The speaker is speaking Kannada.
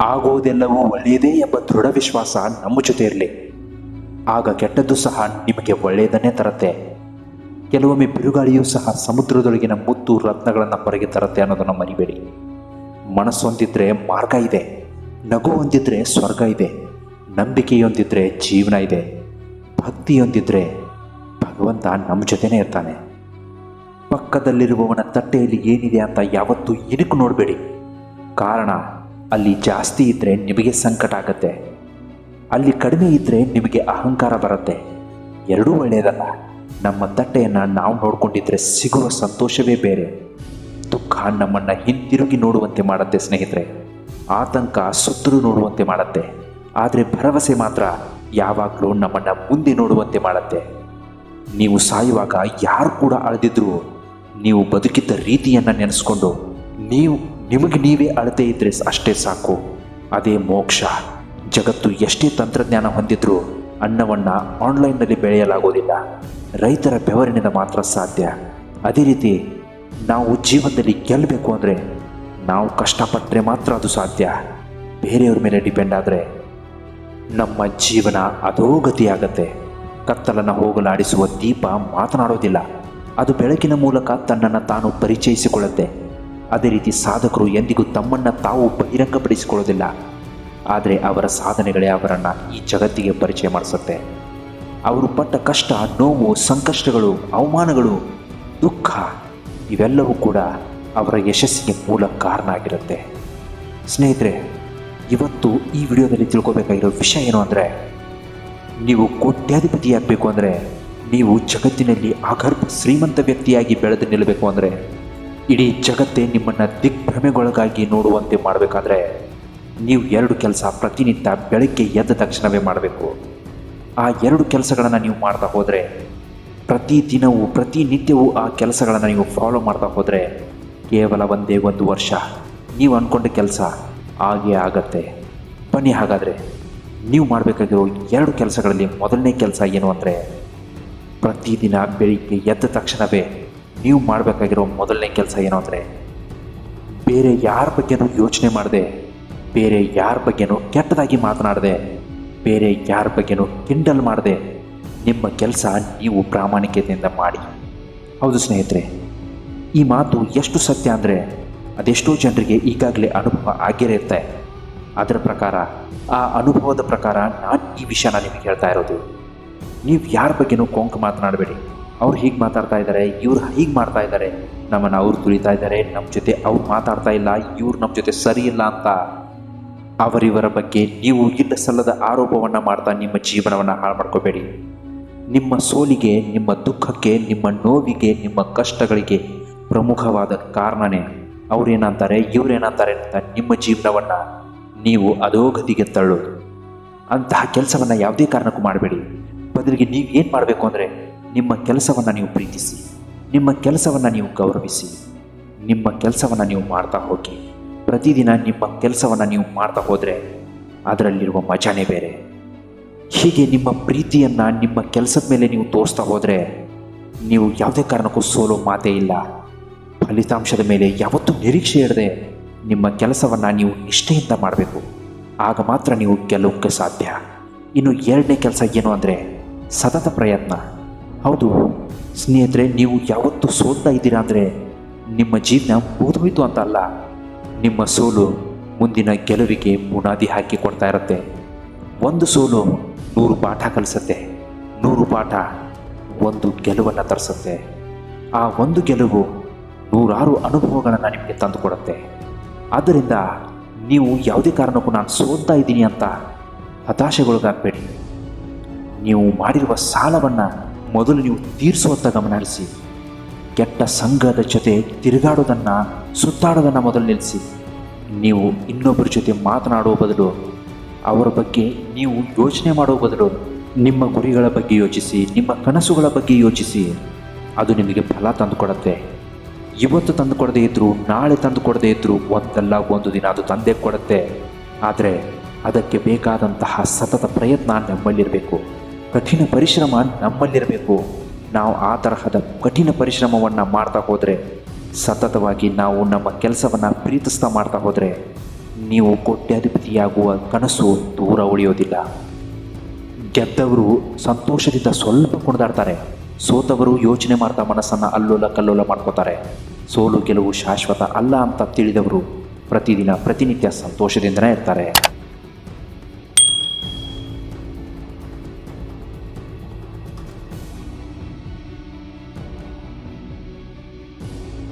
ಆಗುವುದೆಲ್ಲವೂ ಒಳ್ಳೆಯದೇ ಎಂಬ ದೃಢ ವಿಶ್ವಾಸ ನಮ್ಮ ಜೊತೆ ಇರಲಿ. ಆಗ ಕೆಟ್ಟದ್ದು ಸಹ ನಿಮಗೆ ಒಳ್ಳೆಯದನ್ನೇ ತರುತ್ತೆ. ಕೆಲವೊಮ್ಮೆ ಬಿರುಗಾಳಿಯೂ ಸಹ ಸಮುದ್ರದೊಳಗಿನ ಮುತ್ತು ರತ್ನಗಳನ್ನು ಹೊರಗೆ ತರುತ್ತೆ ಅನ್ನೋದನ್ನು ಮರಿಬೇಡಿ. ಮನಸ್ಸೊಂದಿದ್ರೆ ಮಾರ್ಗ ಇದೆ. ನಗು ಹೊಂದಿದ್ರೆ ಸ್ವರ್ಗ ಇದೆ. ನಂಬಿಕೆಯೊಂದಿದ್ರೆ ಜೀವನ ಇದೆ. ಭಕ್ತಿಯೊಂದಿದ್ರೆ ಭಗವಂತ ನಮ್ಮ ಜೊತೆನೇ ಇರ್ತಾನೆ. ಪಕ್ಕದಲ್ಲಿರುವವನ ತಟ್ಟೆಯಲ್ಲಿ ಏನಿದೆ ಅಂತ ಯಾವತ್ತೂ ಇಣುಕು ನೋಡಬೇಡಿ. ಕಾರಣ ಅಲ್ಲಿ ಜಾಸ್ತಿ ಇದ್ದರೆ ನಿಮಗೆ ಸಂಕಟ ಆಗತ್ತೆ. ಅಲ್ಲಿ ಕಡಿಮೆ ಇದ್ದರೆ ನಿಮಗೆ ಅಹಂಕಾರ ಬರುತ್ತೆ. ಎರಡೂ ಒಳ್ಳೆಯದಲ್ಲ. ನಮ್ಮ ತಟ್ಟೆಯನ್ನು ನಾವು ನೋಡಿಕೊಂಡಿದ್ರೆ ಸಿಗುವ ಸಂತೋಷವೇ ಬೇರೆ. ದುಃಖ ನಮ್ಮನ್ನು ಹಿಂತಿರುಗಿ ನೋಡುವಂತೆ ಮಾಡುತ್ತೆ ಸ್ನೇಹಿತರೆ. ಆತಂಕ ಸುತ್ತಲೂ ನೋಡುವಂತೆ ಮಾಡುತ್ತೆ. ಆದರೆ ಭರವಸೆ ಮಾತ್ರ ಯಾವಾಗಲೂ ನಮ್ಮನ್ನು ಮುಂದೆ ನೋಡುವಂತೆ ಮಾಡುತ್ತೆ. ನೀವು ಸಾಯುವಾಗ ಯಾರು ಕೂಡ ಅಳೆದಿದ್ರು, ನೀವು ಬದುಕಿದ್ದ ರೀತಿಯನ್ನು ನೆನೆಸ್ಕೊಂಡು, ನೀವು ನಿಮಗೆ ನೀವೇ ಅಳತೆ ಇದ್ರೆ ಅಷ್ಟೇ ಸಾಕು. ಅದೇ ಮೋಕ್ಷ. ಜಗತ್ತು ಎಷ್ಟೇ ತಂತ್ರಜ್ಞಾನ ಹೊಂದಿದ್ರೂ ಅನ್ನವನ್ನು ಆನ್ಲೈನ್ನಲ್ಲಿ ಬೆಳೆಯಲಾಗೋದಿಲ್ಲ. ರೈತರ ಬೆವರಿನಿಂದ ಮಾತ್ರ ಸಾಧ್ಯ. ಅದೇ ರೀತಿ ನಾವು ಜೀವನದಲ್ಲಿ ಗೆಲ್ಲಬೇಕು ಅಂದರೆ ನಾವು ಕಷ್ಟಪಟ್ಟರೆ ಮಾತ್ರ ಅದು ಸಾಧ್ಯ. ಬೇರೆಯವ್ರ ಮೇಲೆ ಡಿಪೆಂಡ್ ಆದರೆ ನಮ್ಮ ಜೀವನ ಅಧೋಗತಿಯಾಗತ್ತೆ. ಕತ್ತಲನ್ನು ಹೋಗಲಾಡಿಸುವ ದೀಪ ಮಾತನಾಡೋದಿಲ್ಲ. ಅದು ಬೆಳಕಿನ ಮೂಲಕ ತನ್ನನ್ನು ತಾನು ಪರಿಚಯಿಸಿಕೊಳ್ಳುತ್ತೆ. ಅದೇ ರೀತಿ ಸಾಧಕರು ಎಂದಿಗೂ ತಮ್ಮನ್ನು ತಾವು ಬಹಿರಂಗಪಡಿಸಿಕೊಳ್ಳೋದಿಲ್ಲ. ಆದರೆ ಅವರ ಸಾಧನೆಗಳೇ ಅವರನ್ನು ಈ ಜಗತ್ತಿಗೆ ಪರಿಚಯ ಮಾಡಿಸುತ್ತೆ. ಅವರು ಪಟ್ಟ ಕಷ್ಟ, ನೋವು, ಸಂಕಷ್ಟಗಳು, ಅವಮಾನಗಳು, ದುಃಖ, ಇವೆಲ್ಲವೂ ಕೂಡ ಅವರ ಯಶಸ್ಸಿಗೆ ಮೂಲ ಕಾರಣ ಆಗಿರುತ್ತೆ. ಸ್ನೇಹಿತರೆ, ಇವತ್ತು ಈ ವಿಡಿಯೋದಲ್ಲಿ ತಿಳ್ಕೋಬೇಕಾಗಿರೋ ವಿಷಯ ಏನು ಅಂದರೆ, ನೀವು ಕೋಟ್ಯಾಧಿಪತಿಯಾಗಬೇಕು ಅಂದರೆ, ನೀವು ಜಗತ್ತಿನಲ್ಲಿ ಅಗರ್ಭ ಶ್ರೀಮಂತ ವ್ಯಕ್ತಿಯಾಗಿ ಬೆಳೆದು ನಿಲ್ಲಬೇಕು ಅಂದರೆ ಇಡೀ ಜಗತ್ತೇ ನಿಮ್ಮನ್ನು ದಿಗ್ಭ್ರಮೆಗೊಳಗಾಗಿ ನೋಡುವಂತೆ ಮಾಡಬೇಕಾದ್ರೆ ನೀವು ಎರಡು ಕೆಲಸ ಪ್ರತಿನಿತ್ಯ ಬೆಳಗ್ಗೆ ಎದ್ದ ತಕ್ಷಣವೇ ಮಾಡಬೇಕು. ಆ ಎರಡು ಕೆಲಸಗಳನ್ನು ನೀವು ಮಾಡ್ತಾ ಹೋದರೆ, ಪ್ರತಿ ದಿನವೂ ಪ್ರತಿನಿತ್ಯವೂ ಆ ಕೆಲಸಗಳನ್ನು ನೀವು ಫಾಲೋ ಮಾಡ್ತಾ ಹೋದರೆ ಕೇವಲ ಒಂದೇ ಒಂದು ವರ್ಷ. ನೀವು ಅಂದ್ಕೊಂಡ ಕೆಲಸ ಆಗೇ ಆಗತ್ತೆ. ಬನ್ನಿ ಹಾಗಾದರೆ, ನೀವು ಮಾಡಬೇಕಾಗಿರೋ ಎರಡು ಕೆಲಸಗಳಲ್ಲಿ ಮೊದಲನೇ ಕೆಲಸ ಏನು ಅಂದರೆ, ಪ್ರತಿದಿನ ಬೆಳಿಗ್ಗೆ ಎದ್ದ ತಕ್ಷಣವೇ ನೀವು ಮಾಡಬೇಕಾಗಿರೋ ಮೊದಲನೇ ಕೆಲಸ ಏನು ಅಂದರೆ ಬೇರೆ ಯಾರ ಬಗ್ಗೆನೂ ಯೋಚನೆ ಮಾಡದೆ, ಬೇರೆ ಯಾರ ಬಗ್ಗೆನೂ ಕೆಟ್ಟದಾಗಿ ಮಾತನಾಡದೆ, ಬೇರೆ ಯಾರ ಬಗ್ಗೆನೂ ಕಿಂಡಲ್ ಮಾಡದೆ ನಿಮ್ಮ ಕೆಲಸ ನೀವು ಪ್ರಾಮಾಣಿಕತೆಯಿಂದ ಮಾಡಿ. ಹೌದು ಸ್ನೇಹಿತರೆ, ಈ ಮಾತು ಎಷ್ಟು ಸತ್ಯ ಅಂದರೆ ಅದೆಷ್ಟೋ ಜನರಿಗೆ ಈಗಾಗಲೇ ಅನುಭವ ಆಗಿರುತ್ತೆ ಅದರ ಪ್ರಕಾರ, ಆ ಅನುಭವದ ಪ್ರಕಾರ ನಾನು ಈ ವಿಷಯನ ನಿಮಗೆ ಹೇಳ್ತಾ ಇರೋದು. ನೀವು ಯಾರ ಬಗ್ಗೆನೂ ಕೊಂಕು ಮಾತನಾಡಬೇಡಿ. ಅವ್ರು ಹೀಗೆ ಮಾತಾಡ್ತಾ ಇದ್ದಾರೆ ಇವ್ರು ಹೀಗೆ ಮಾಡ್ತಾ ಇದ್ದಾರೆ ನಮ್ಮನ್ನು ಅವ್ರು ತುಳಿತಾ ಇದ್ದಾರೆ ನಮ್ಮ ಜೊತೆ ಅವ್ರು ಮಾತಾಡ್ತಾ ಇಲ್ಲ, ಇವ್ರು ನಮ್ಮ ಜೊತೆ ಸರಿ ಇಲ್ಲ ಅಂತ ಅವರಿವರ ಬಗ್ಗೆ ನೀವು ಇಲ್ಲ ಸಲ್ಲದ ಆರೋಪವನ್ನು ಮಾಡ್ತಾ ನಿಮ್ಮ ಜೀವನವನ್ನು ಹಾಳು ಮಾಡ್ಕೋಬೇಡಿ. ನಿಮ್ಮ ಸೋಲಿಗೆ, ನಿಮ್ಮ ದುಃಖಕ್ಕೆ, ನಿಮ್ಮ ನೋವಿಗೆ, ನಿಮ್ಮ ಕಷ್ಟಗಳಿಗೆ ಪ್ರಮುಖವಾದ ಕಾರಣನೇ ಅವ್ರೇನಂತಾರೆ, ಇವ್ರೇನಂತಾರೆ ಅಂತ ನಿಮ್ಮ ಜೀವನವನ್ನು ನೀವು ಅಧೋಗತಿಗೆ ತಳ್ಳೋದು ಅಂತಹ ಕೆಲಸವನ್ನು ಯಾವುದೇ ಕಾರಣಕ್ಕೂ ಮಾಡಬೇಡಿ. ಬದಲಿಗೆ ನೀವು ಏನು ಮಾಡಬೇಕು ಅಂದರೆ ನಿಮ್ಮ ಕೆಲಸವನ್ನು ನೀವು ಪ್ರೀತಿಸಿ, ನಿಮ್ಮ ಕೆಲಸವನ್ನು ನೀವು ಗೌರವಿಸಿ, ನಿಮ್ಮ ಕೆಲಸವನ್ನು ನೀವು ಮಾಡ್ತಾ ಹೋಗಿ, ಪ್ರತಿದಿನ ನಿಮ್ಮ ಕೆಲಸವನ್ನು ನೀವು ಮಾಡ್ತಾ ಹೋದರೆ ಅದರಲ್ಲಿರುವ ಮಜಾನೇ ಬೇರೆ. ಹೀಗೆ ನಿಮ್ಮ ಪ್ರೀತಿಯನ್ನು ನಿಮ್ಮ ಕೆಲಸದ ಮೇಲೆ ನೀವು ತೋರಿಸ್ತಾ ಹೋದರೆ ನೀವು ಯಾವುದೇ ಕಾರಣಕ್ಕೂ ಸೋಲೋ ಮಾತೇ ಇಲ್ಲ. ಫಲಿತಾಂಶದ ಮೇಲೆ ಯಾವತ್ತೂ ನಿರೀಕ್ಷೆ ಇಡದೆ ನಿಮ್ಮ ಕೆಲಸವನ್ನು ನೀವು ನಿಷ್ಠೆಯಿಂದ ಮಾಡಬೇಕು. ಆಗ ಮಾತ್ರ ನೀವು ಗೆಲ್ಲೋಕ್ಕೆ ಸಾಧ್ಯ. ಇನ್ನು ಎರಡನೇ ಕೆಲಸ ಏನು ಅಂದರೆ ಸತತ ಪ್ರಯತ್ನ. ಹೌದು. ಸ್ನೇಹಿತರೆ, ನೀವು ಯಾವತ್ತು ಸೋಲ್ತಾ ಇದ್ದೀರಾ ಅಂದರೆ ನಿಮ್ಮ ಜೀವನ ಮುಗಿದೋಯ್ತು ಅಂತ ಅಲ್ಲ ನಿಮ್ಮ ಸೋಲು ಮುಂದಿನ ಗೆಲುವಿಗೆ ಮುನಾದಿ ಹಾಕಿ ಕೊಡ್ತಾ ಇರುತ್ತೆ. ಒಂದು ಸೋಲು ನೂರು ಪಾಠ ಕಲಿಸುತ್ತೆ. ನೂರು ಪಾಠ ಒಂದು ಗೆಲುವನ್ನು ತರಿಸುತ್ತೆ. ಆ ಒಂದು ಗೆಲುವು ನೂರಾರು ಅನುಭವಗಳನ್ನು ನಿಮಗೆ ತಂದುಕೊಡುತ್ತೆ ಆದ್ದರಿಂದ ನೀವು ಯಾವುದೇ ಕಾರಣಕ್ಕೂ ನಾನು ಸೋಲ್ತಾ ಇದ್ದೀನಿ ಅಂತ ಹತಾಶೆಗೊಳಗಾಗಬೇಡಿ. ನೀವು ಮಾಡಿರುವ ಸಾಲವನ್ನು ಮೊದಲು ನೀವು ತೀರಿಸುವತ್ತ ಗಮನ ಹರಿಸಿ. ಕೆಟ್ಟ ಸಂಘದ ಜೊತೆ ತಿರುಗಾಡೋದನ್ನು, ಸುತ್ತಾಡೋದನ್ನು ಮೊದಲು ನಿಲ್ಲಿಸಿ ನೀವು ಇನ್ನೊಬ್ಬರ ಜೊತೆ ಮಾತನಾಡುವ ಬದಲು, ಅವರ ಬಗ್ಗೆ ನೀವು ಯೋಚನೆ ಮಾಡುವ ಬದಲು, ನಿಮ್ಮ ಗುರಿಗಳ ಬಗ್ಗೆ ಯೋಚಿಸಿ, ನಿಮ್ಮ ಕನಸುಗಳ ಬಗ್ಗೆ ಯೋಚಿಸಿ. ಅದು ನಿಮಗೆ ಫಲ ತಂದುಕೊಡುತ್ತೆ. ಇವತ್ತು ತಂದು ಕೊಡದೇ ಇದ್ದರೂ ನಾಳೆ ತಂದು ಕೊಡದೇ ಇದ್ದರೂ ಒಂದಲ್ಲ, ಒಂದು ದಿನ ಅದು ತಂದೆ ಕೊಡುತ್ತೆ. ಆದರೆ ಅದಕ್ಕೆ ಬೇಕಾದಂತಹ ಸತತ ಪ್ರಯತ್ನ ನಮ್ಮಲ್ಲಿರಬೇಕು. ಕಠಿಣ ಪರಿಶ್ರಮ ನಮ್ಮಲ್ಲಿರಬೇಕು. ನಾವು ಆ ತರಹದ ಕಠಿಣ ಪರಿಶ್ರಮವನ್ನು ಮಾಡ್ತಾ ಹೋದರೆ, ಸತತವಾಗಿ ನಾವು ನಮ್ಮ ಕೆಲಸವನ್ನು ಪ್ರೀತಿಸ್ತಾ ಮಾಡ್ತಾ ಹೋದರೆ, ನೀವು ಕೋಟ್ಯಾಧಿಪತಿಯಾಗುವ ಕನಸು ದೂರ ಉಳಿಯೋದಿಲ್ಲ. ಗೆದ್ದವರು ಸಂತೋಷದಿಂದ ಸ್ವಲ್ಪ ಕುಣಿದಾಡ್ತಾರೆ. ಸೋತವರು ಯೋಚನೆ ಮಾಡ್ತಾ ಮನಸ್ಸನ್ನು ಅಲ್ಲೋಲ ಕಲ್ಲೋಲ ಮಾಡ್ಕೋತಾರೆ. ಸೋಲು ಗೆಲುವು ಶಾಶ್ವತ ಅಲ್ಲ ಅಂತ ತಿಳಿದವರು ಪ್ರತಿದಿನ, ಪ್ರತಿನಿತ್ಯ ಸಂತೋಷದಿಂದನೇ ಇರ್ತಾರೆ.